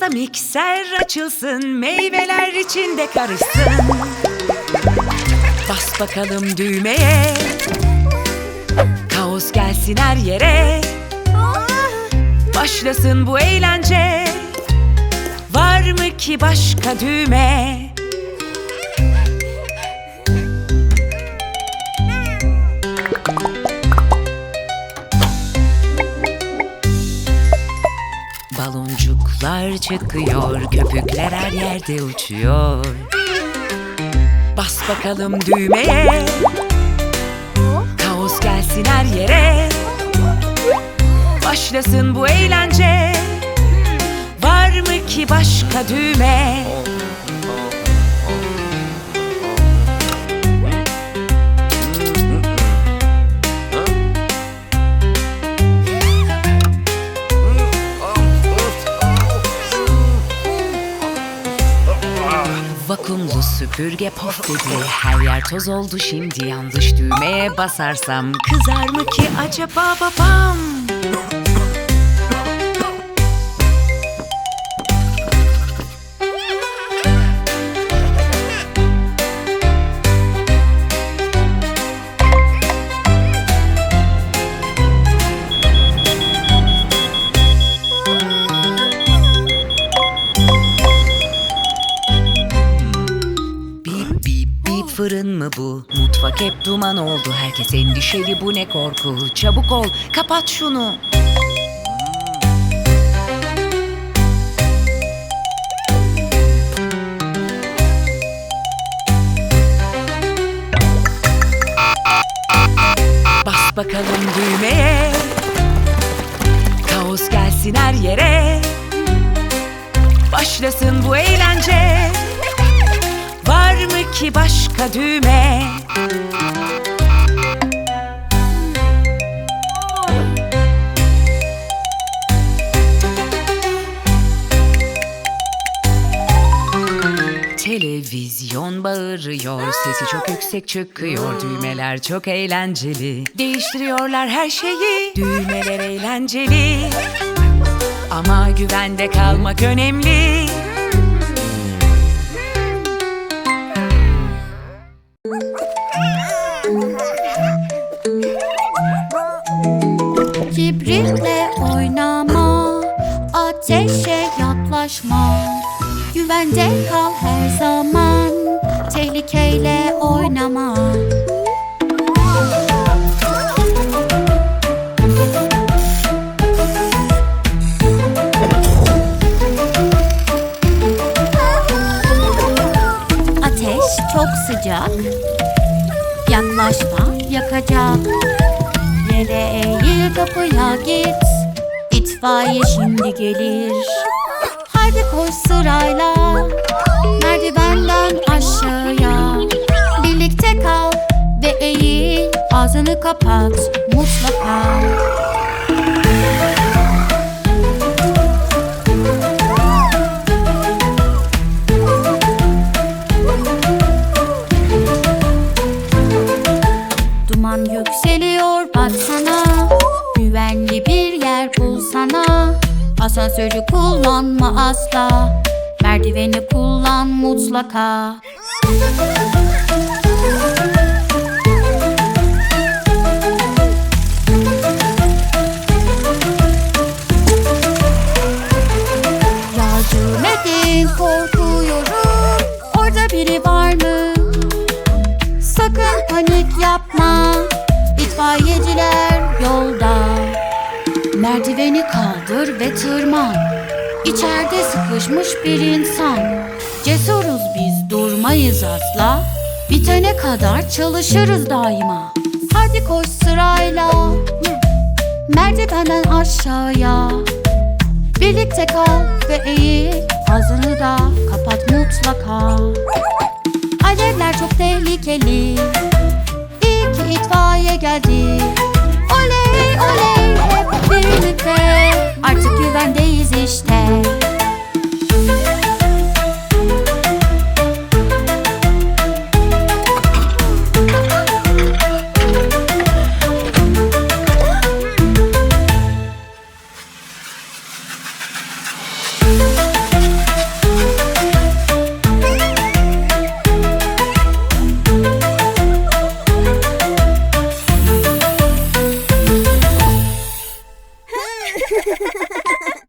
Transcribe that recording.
Basta mikser açılsın, meyveler içinde karışsın. Bas bakalım düğmeye, kaos gelsin her yere. Başlasın bu eğlence, var mı ki başka düğme? Baloncuklar çıkıyor, köpükler her yerde uçuyor. Bas bakalım düğmeye, kaos gelsin her yere. Başlasın bu eğlence, var mı ki başka düğme? Süpürge pof dedi Her yer toz oldu şimdi yanlış düğmeye basarsam Kızar mı ki acaba babam? Fırın mı bu? Mutfak hep duman oldu. Herkes endişeli. Bu ne korku? Çabuk ol. Kapat şunu. Bas bakalım düğmeye. Kaos gelsin her yere. Başlasın bu eğlence mı ki başka düğme? Televizyon bağırıyor, sesi çok yüksek çıkıyor Düğmeler çok eğlenceli, değiştiriyorlar her şeyi Düğmeler eğlenceli, ama güvende kalmak önemli Kibritle oynama, ateşe yaklaşma. Güvende kal her zaman, tehlikeyle oynama. Ateş çok sıcak, yaklaşma yakacak. Yere eğil kapıya git? İtfaiye şimdi gelir. Haydi koş sırayla. Merdivenden aşağıya. Birlikte kal ve eğil Ağzını kapat mutlaka bir yer bulsana. Asansörü kullanma asla. Merdiveni kullan mutlaka Elini kaldır ve tırman. İçeride sıkışmış bir insan. Cesuruz biz, durmayız asla. Bitene kadar çalışırız daima. Hadi koş sırayla. Merdivenden aşağıya. Birlikte kal ve eğil. Ağzını da kapat mutlaka. Alevler çok tehlikeli. İyi ki itfaiye geldi. して